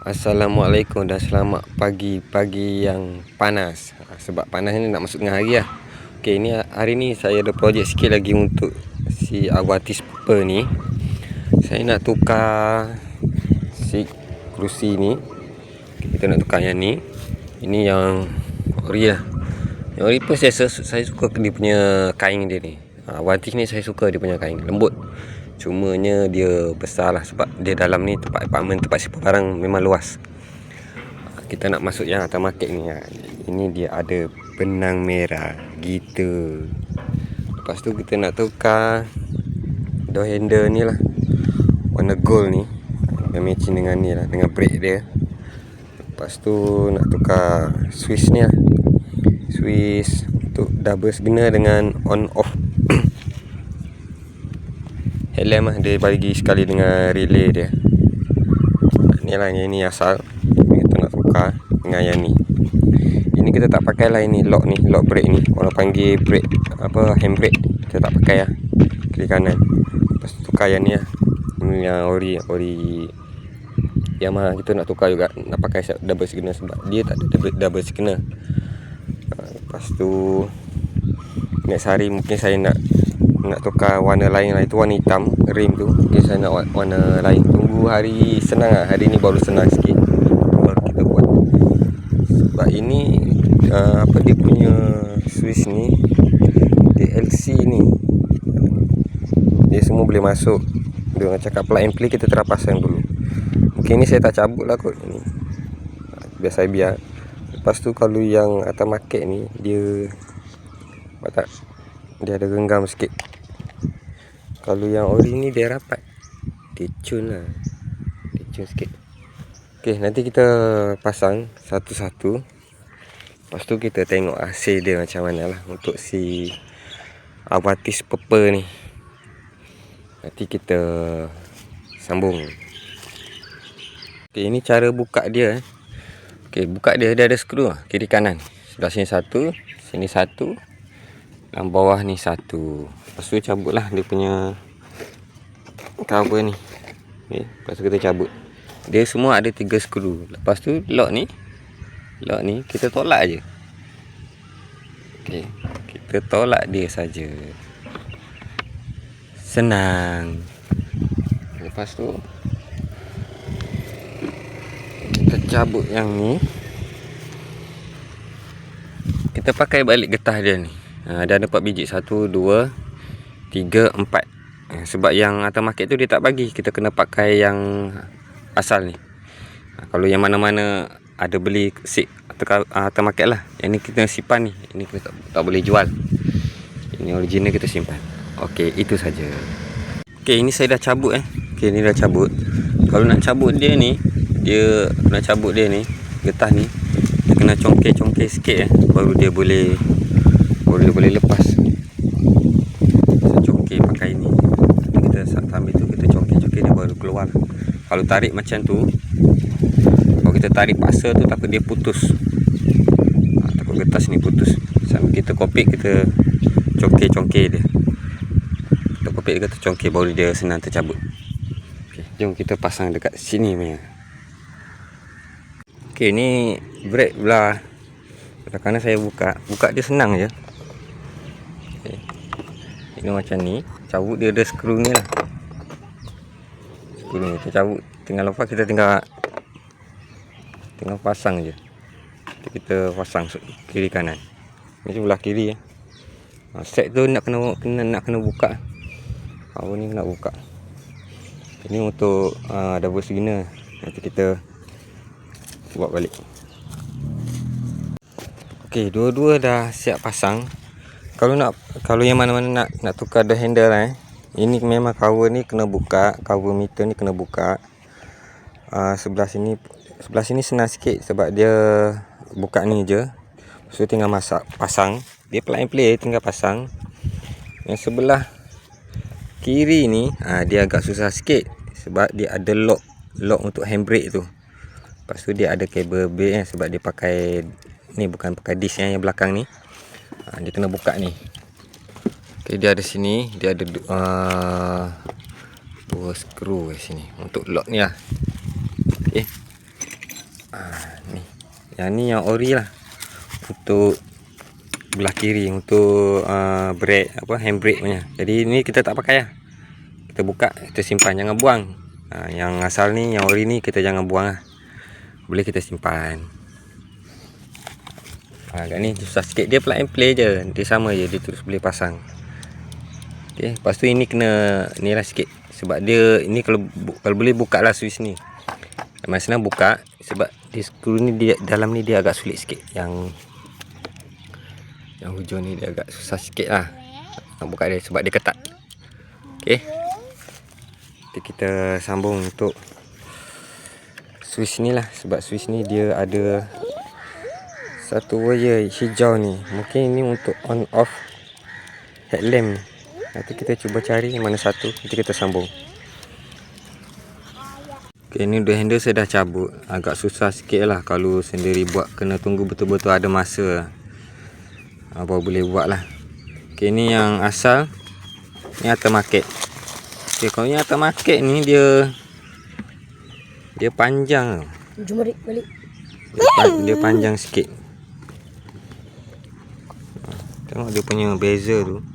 Assalamualaikum dan selamat pagi Pagi yang panas. Ha, Sebab panas ni nak masuk tengah hari lah. Ok ni hari ni saya ada projek sikit lagi untuk Si Awatis Pepper ni. Saya nak tukar Si kerusi ni. Kita nak tukar yang ni. Ini yang ori lah. Yang ori pun saya, saya suka dia punya kain dia ni. Awatis ni saya suka dia punya kain. Lembut Cumanya dia besar lah sebab dia dalam ni tempat apartment tempat simpan barang memang luas. Kita nak masuk yang atas market ni. Ha. Ini dia ada benang merah gitu. Lepas tu kita nak tukar door handle ni lah. Warna gold ni. Yang matching dengan ni lah. Dengan brake dia. Lepas tu nak tukar switch ni lah. Switch untuk double signal dengan on off headlamp lah dia bagi sekali dengan relay dia. Ni lah yang ni asal. Kita nak tukar dengan yang ni. Ini kita tak pakai lah ini lock ni lock brake ni. Orang panggil brake apa handbrake. Kita tak pakai lah. Kiri kanan. Lepas tu tukar yang ni lah. Ini yang ori ori yang mana kita nak tukar juga. Nak pakai double signal sebab dia tak ada double, double signal. Ha, lepas tu next hari mungkin saya nak nak tukar warna lain lah. Itu warna hitam rim tu. Okay, saya nak warna lain. Tunggu hari senang lah. Hari ni baru senang sikit. Baru kita buat. Sebab ini uh, apa dia punya switch ni? DLC ni. Dia semua boleh masuk. Dia orang cakap plug and play kita terapasang dulu. Mungkin ni saya tak cabut lah kot. Ni. Biar saya biar. Lepas tu kalau yang atas market ni dia tak dia ada genggam sikit kalau yang ori ni dia rapat. Dia cun lah. Dia cun sikit. Ok nanti kita pasang satu-satu. Lepas tu kita tengok hasil dia macam mana lah untuk si awatis pepper ni. Nanti kita sambung. Ok ini cara buka dia eh. ok buka dia dia ada skru lah. Kiri kanan. Sebelah sini satu sini satu dan bawah ni satu lepas tu cabut lah dia punya cover ni. Okay. lepas tu kita cabut. Dia semua ada tiga skru. Lepas tu lock ni lock ni kita tolak je. Okay. kita tolak dia saja. Senang. Lepas tu kita cabut yang ni. Kita pakai balik getah dia ni. Ha, ada 4 biji. 1 2 3 4 sebab yang atas market tu dia tak bagi kita kena pakai yang asal ni. Ha, kalau yang mana-mana ada beli seat atas, market lah. Yang ni kita simpan ni. Ini kita tak, tak boleh jual. Ini original kita simpan. Ok itu saja. ok ini saya dah cabut eh. Ok ini dah cabut. Kalau nak cabut dia ni dia nak cabut dia ni getah ni dia kena congkir-congkir sikit eh. Baru dia boleh boleh boleh lepas congkir pakai ni kita sambil tu kita congkir-congkir dia baru keluar. Kalau tarik macam tu kalau kita tarik paksa tu takut dia putus. Ha, takut getas ni putus. Sambil kita kopik kita congkir-congkir dia. Kita kopik kita congkir baru dia senang tercabut. Okay, jom kita pasang dekat sini punya. Ok ni brake belah. Kerana saya buka. Buka dia senang je. Ini macam ni. Cabut dia ada skru ni lah skru ni kita cabut. Tinggal lepas kita tinggal tinggal pasang je. Kita pasang kiri kanan. Ni sebelah kiri ya. set tu nak kena, kena nak kena buka. Power ni nak buka. Ini untuk uh, double signal. Nanti kita buat balik. Ok dua-dua dah siap pasang. Kalau nak kalau yang mana-mana nak nak tukar the handle eh ini memang cover ni kena buka cover meter ni kena buka. Uh, sebelah sini sebelah sini senang sikit sebab dia buka ni je. So tinggal masak pasang. Dia plug and play tinggal pasang. Yang sebelah kiri ni uh, dia agak susah sikit sebab dia ada lock lock untuk handbrake tu. Lepas tu dia ada kabel B eh, sebab dia pakai ni bukan pakai disk yang, yang belakang ni. Ha, dia kena buka ni okay, dia ada sini dia ada uh, dua skru di sini untuk lock ni lah. Okay. ha, ni. Yang ni yang ori lah. Untuk belah kiri untuk uh, brake apa handbrake punya. Jadi ni kita tak pakai lah. Kita buka kita simpan jangan buang. Ha, yang asal ni yang ori ni kita jangan buang lah. Boleh kita simpan. Kat ni susah sikit. Dia plug and play je. Dia sama je dia terus boleh pasang ok lepas tu ini kena ni lah sikit. Sebab dia ini kalau kalau boleh buka lah switch ni. Memang senang buka sebab di skru ni dia dalam ni dia agak sulit sikit. Yang yang hujung ni dia agak susah sikit lah. Nak buka dia sebab dia ketat. Ok Nanti kita sambung untuk switch ni lah. Sebab switch ni dia ada satu wire hijau ni. Mungkin ini untuk on off headlamp nanti kita cuba cari mana satu. Nanti kita sambung. Okay, ni dua handle saya dah cabut. Agak susah sikit lah Kalau sendiri buat. Kena tunggu betul-betul ada masa. Apa boleh buat lah. Okay, ni yang asal. Ni aftermarket. Okay, kalau ni aftermarket ni dia Dia panjang. Jom balik, balik. dia, pan, dia panjang sikit. Tengok dia punya bezel tu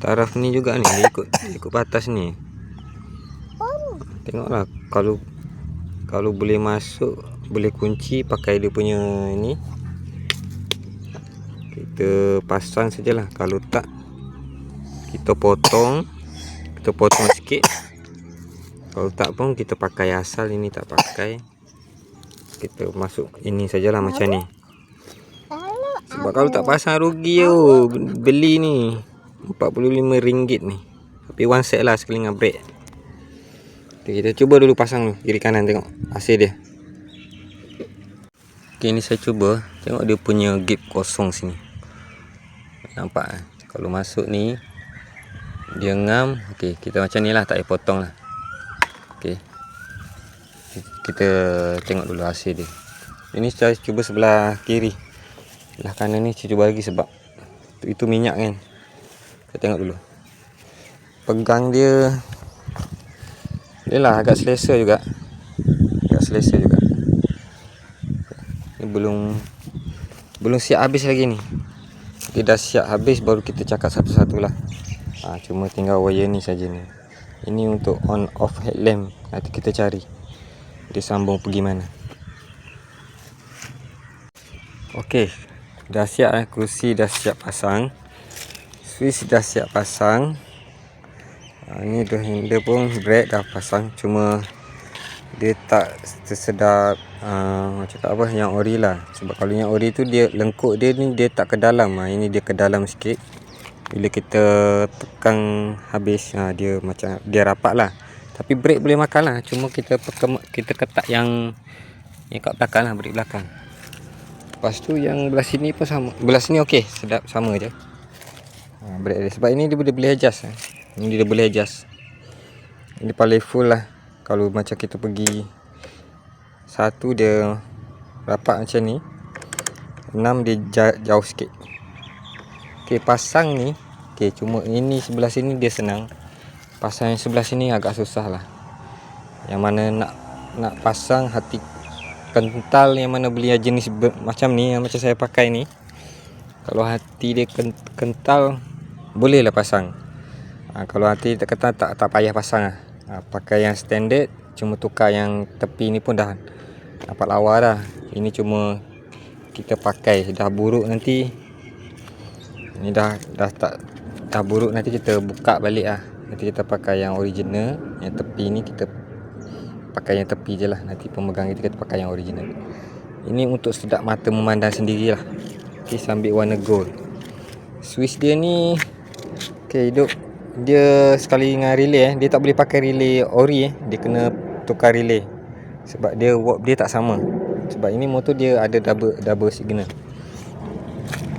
Taraf ni juga ni Dia ikut, dia ikut batas ni. Tengoklah kalau kalau boleh masuk boleh kunci pakai dia punya ni kita pasang sajalah. Kalau tak kita potong kita potong sikit. Kalau tak pun kita pakai asal ini tak pakai. Kita masuk ini sajalah macam ni. Sebab kalau tak pasang rugi yo. Beli ni RM45 ni tapi one set lah sekali dengan brake Okay, kita cuba dulu pasang kiri kanan tengok hasil dia. Okay, ni saya cuba. Tengok dia punya gap kosong sini. Nampak eh? Kalau masuk ni, dia ngam. Okay, kita macam ni lah. Tak payah potong lah. Okay. Kita tengok dulu hasil dia. Ini saya cuba sebelah kiri. Sebelah kanan ni saya cuba lagi sebab itu minyak kan. Kita tengok dulu. Pegang dia Yalah agak selesa juga. Agak selesa juga. Ni belum belum siap habis lagi ni. Kita dah siap habis baru kita cakap satu-satu lah. Ha, cuma tinggal wire ni saja ni. Ini untuk on off headlamp. Nanti kita cari. Dia sambung pergi mana. Okey. Dah siap eh. Kursi dah siap pasang. Switch dah siap pasang. Ha, ni dah handle pun brake dah pasang. Cuma dia tak tersedap uh, cakap apa yang ori lah. Sebab kalau yang ori tu dia lengkuk dia ni dia tak ke dalam. Ha, ini dia ke dalam sikit. Bila kita tekan habis ha, dia macam dia rapat lah. Tapi brake boleh makan lah. Cuma kita kita ketak yang yang kat belakang lah brake belakang. Lepas tu yang belah sini pun sama. Belah sini okey sedap sama je ha, brake dia. Sebab ini dia boleh adjust eh. Ini dia boleh adjust. Ini paling full lah. Kalau macam kita pergi Satu dia Rapat macam ni Enam dia jauh sikit. Ok pasang ni Ok cuma ini sebelah sini dia senang. Pasang yang sebelah sini agak susah lah. Yang mana nak Nak pasang hati Kental yang mana beli jenis Macam ni yang macam saya pakai ni. Kalau hati dia kental Boleh lah pasang. Ha, kalau nanti tak kata tak tak payah pasang lah. ha, pakai yang standard cuma tukar yang tepi ni pun dah dapat lawa dah. Ini cuma kita pakai. Dah buruk nanti ini dah dah tak dah buruk nanti kita buka balik lah. Nanti kita pakai yang original yang tepi ni kita pakai yang tepi je lah. Nanti pemegang kita kita pakai yang original. Ini untuk sedap mata memandang sendiri lah. Ok sambil warna gold. Switch dia ni ok hidup dia sekali dengan relay eh dia tak boleh pakai relay ori eh. Dia kena tukar relay sebab dia warp dia tak sama. Sebab ini motor dia ada double double signal.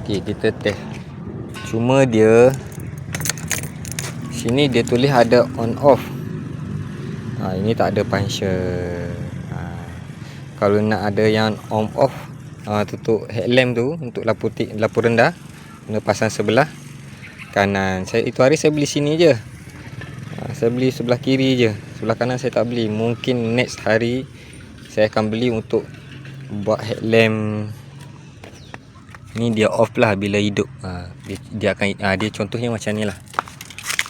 Okey kita test. Cuma dia sini dia tulis ada on off. Ha, ini tak ada puncture. Ha, kalau nak ada yang on off ha, tutup headlamp tu untuk lampu lampu rendah kena pasang sebelah kanan. Saya itu hari saya beli sini je. Ha, saya beli sebelah kiri je. Sebelah kanan saya tak beli. Mungkin next hari saya akan beli untuk buat headlamp. Ni dia off lah bila hidup. Ha, dia, dia akan ha, dia contohnya macam ni lah.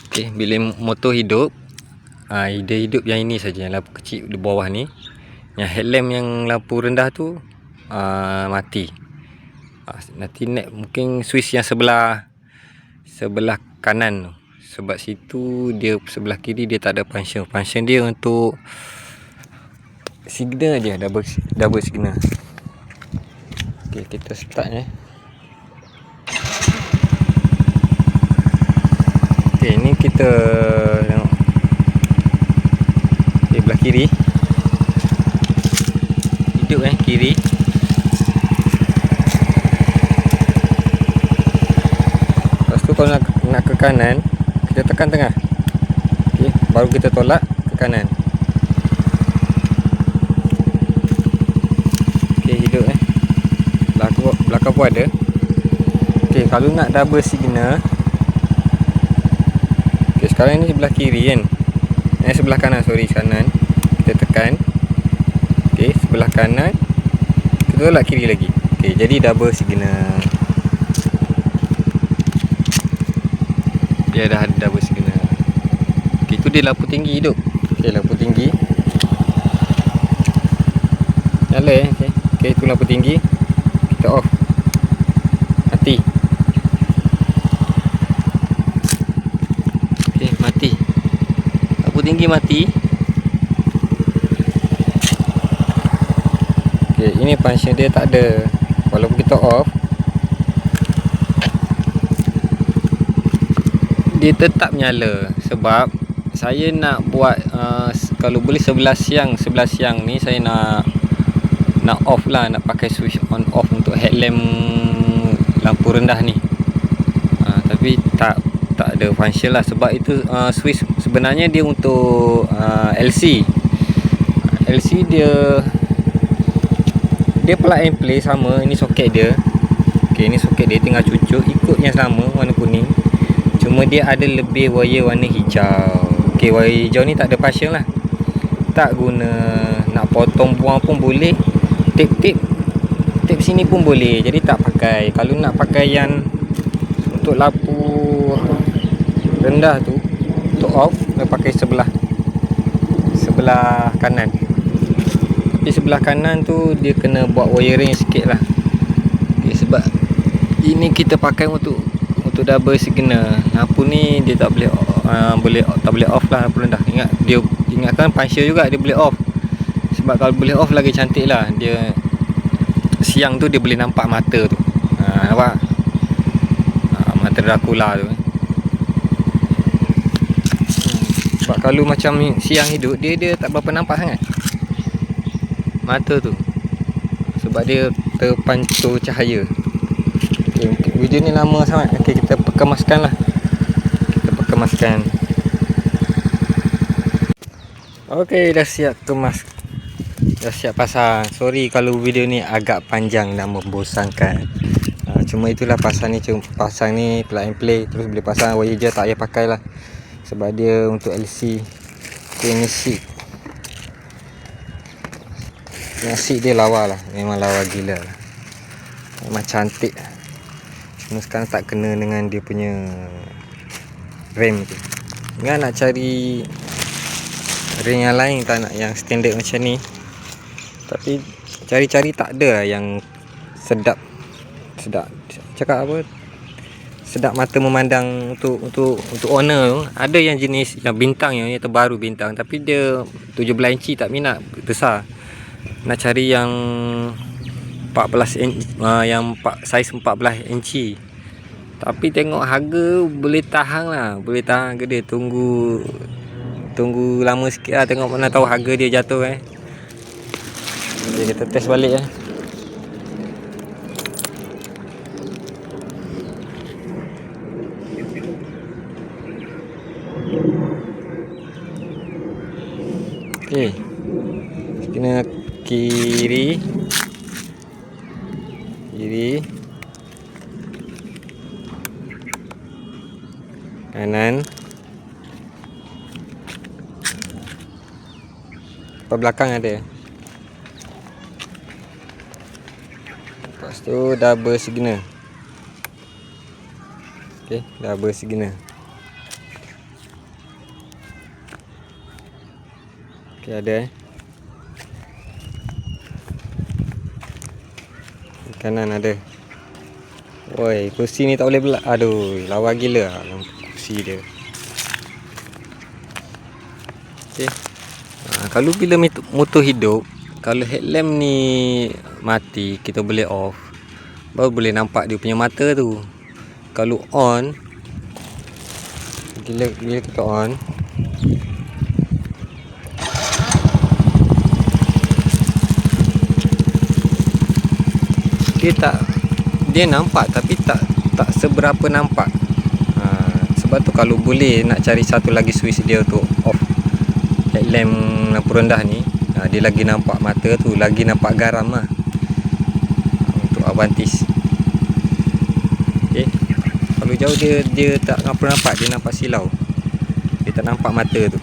Okay, bila motor hidup ha, dia hidup yang ini saja yang lampu kecil di bawah ni. Yang headlamp yang lampu rendah tu ha, mati. Ha, nanti net mungkin switch yang sebelah sebelah kanan tu. Sebab situ dia sebelah kiri dia tak ada function. Function dia untuk signal dia double double signal. Okey kita start eh okey ni kita tengok. Okey belah kiri. Hidup eh kiri lepas tu kalau nak, nak ke kanan kita tekan tengah. Okey baru kita tolak ke kanan. Okey hidup eh. Belakang belakang pun ada. Okey kalau nak double signal okey sekarang ni sebelah kiri kan? Eh sebelah kanan sorry kanan. Kita tekan. Okey sebelah kanan kita tolak kiri lagi. Okey jadi double signal dia dah ada double signal okey tu dia lampu tinggi hidup okey lampu tinggi. Nyala eh. Okey. Okey tu lampu tinggi. Kita off. Mati. Okey mati. Lampu tinggi mati. Okey ini function dia tak ada. Walaupun kita off dia tetap nyala sebab saya nak buat uh, kalau boleh sebelah siang sebelah siang ni saya nak nak off lah nak pakai switch on off untuk headlamp lampu rendah ni. Uh, tapi tak tak ada function lah sebab itu uh, switch sebenarnya dia untuk uh, LC LC dia dia plug and play sama ini soket dia. Ok ini soket dia tinggal cucuk ikut yang sama warna kuning Cuma dia ada lebih wire warna hijau. Ok wire hijau ni tak ada passion lah. Tak guna Nak potong buang pun boleh. Tip-tip Tip sini pun boleh. Jadi tak pakai. Kalau nak pakai yang Untuk lampu Rendah tu Untuk off Dia pakai sebelah Sebelah kanan. Tapi sebelah kanan tu Dia kena buat wiring sikit lah. Okay, Sebab Ini kita pakai untuk untuk double signal lampu ni dia tak boleh uh, boleh tak boleh off lah lampu rendah ingat dia ingatkan puncture juga dia boleh off. Sebab kalau boleh off lagi cantik lah. Dia siang tu dia boleh nampak mata tu. Ha, nampak? Ha, mata Dracula tu. Hmm. sebab kalau macam siang hidup dia dia tak berapa nampak sangat. Mata tu. Sebab dia terpantul cahaya video ni lama sangat. Okay, kita perkemaskan lah. Kita perkemaskan. Ok dah siap kemas dah siap pasang. Sorry kalau video ni agak panjang dan membosankan. Uh, cuma itulah pasang ni cuma pasang ni plug and play. Terus boleh pasang wire je tak payah pakai lah. Sebab dia untuk LC okay, ni seat. Yang seat dia lawa lah. Memang lawa gila lah. Memang cantik. lah Cuma sekarang tak kena dengan dia punya rem tu. Ingat nak cari rem yang lain tak nak yang standard macam ni. Tapi cari-cari tak ada lah yang sedap. Sedap. Cakap apa? Sedap mata memandang untuk untuk untuk owner tu. Ada yang jenis yang bintang yang, yang terbaru bintang tapi dia 17 inci tak minat besar. Nak cari yang 14 inch uh, yang 4, saiz 14 inci tapi tengok harga boleh tahan lah. Boleh tahan harga dia. Tunggu tunggu lama sikit lah. Tengok mana tahu harga dia jatuh eh. Jadi kita test balik eh. Okay. Kena kiri kiri. Kanan. Apa belakang ada? Lepas tu double signal ok double signal ok ada? eh Kanan ada. Woi, kursi ni tak boleh belak. Aduh, lawa gila lah kursi dia. Okey. Ha, kalau bila motor hidup, kalau headlamp ni mati, kita boleh off. Baru boleh nampak dia punya mata tu. Kalau on, bila bila kita on, dia tak dia nampak tapi tak tak seberapa nampak. Ha, sebab tu kalau boleh nak cari satu lagi switch dia tu off headlamp lampu rendah ni ha, dia lagi nampak mata tu lagi nampak garam lah. Untuk Avantis. Okay. kalau jauh dia dia tak apa nampak dia nampak silau. Dia tak nampak mata tu.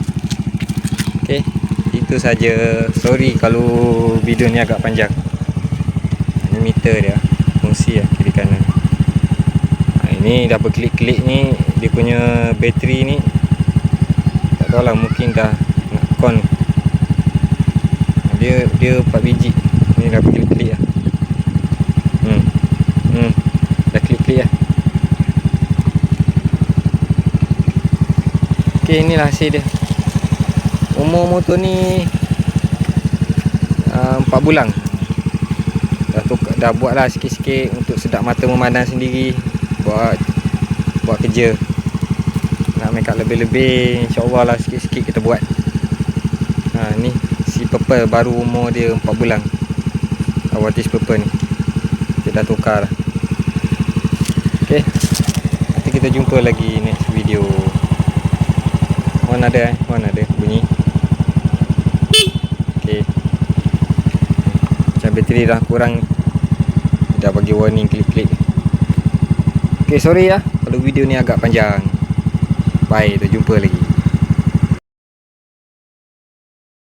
Ok itu saja. Sorry kalau video ni agak panjang. Ini meter dia fungsi lah kiri kanan ini dah berklik-klik ni dia punya bateri ni tak tahu lah mungkin dah kon dia dia 4 biji. Ni dah klik klik lah. Hmm. Hmm. Dah klik klik lah. Ok inilah hasil dia. Umur motor ni uh, 4 bulan. Dah tukar, dah buat lah sikit-sikit untuk sedap mata memandang sendiri buat buat kerja. Nak make up lebih-lebih insyaAllah lah sikit-sikit kita buat. Ha, ni si purple baru umur dia 4 bulan. Awatis purple ni. Kita dah tukar. Ok nanti kita jumpa lagi next video. Mana ada eh? Mana ada bunyi. Ok. Macam bateri dah kurang dah bagi warning klik-klik ok sorry ya. Kalau video ni agak panjang. Bye kita jumpa lagi